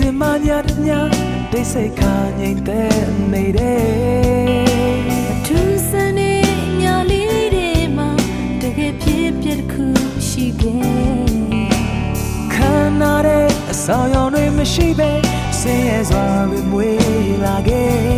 တင်မညာတညာတိတ်ဆိတ်ခါငိမ့်တဲ့နေတယ်ထူးဆန်းတဲ့ညလေးတွေမှာတကယ်ဖြစ်ဖြစ်တစ်ခုရှိခဲ့ခံနာတဲ့အဆောင်ရောင်တွေမရှိပဲဆင်းရဲစွာပဲမွေးလာခဲ့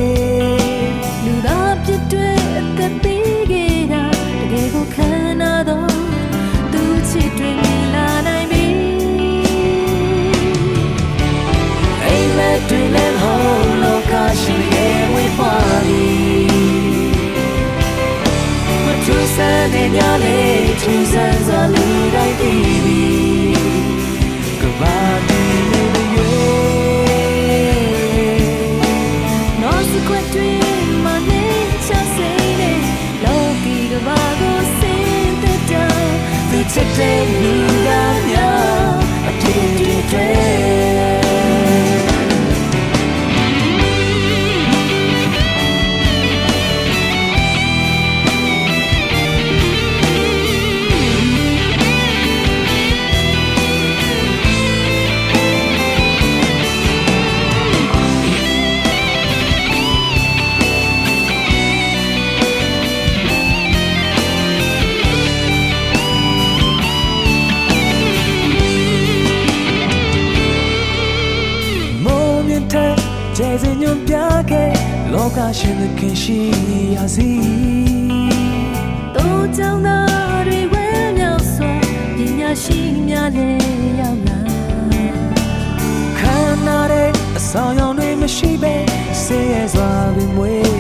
န်းတဲ့ညလေးထူးဆန်းစွာလူတိုင်းသိပြီ စင်ညွန်ပြခဲ့လောကရှင်သခင်ရှိရစီတို့ကြောင့်သားတွေဝဲမြောက်စွာပညာရှိများလည်းရောက်လာခံနာတဲ့အဆောင်ရောင်တွေမရှိပဲဆေးရဲစွာပဲမွေး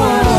world.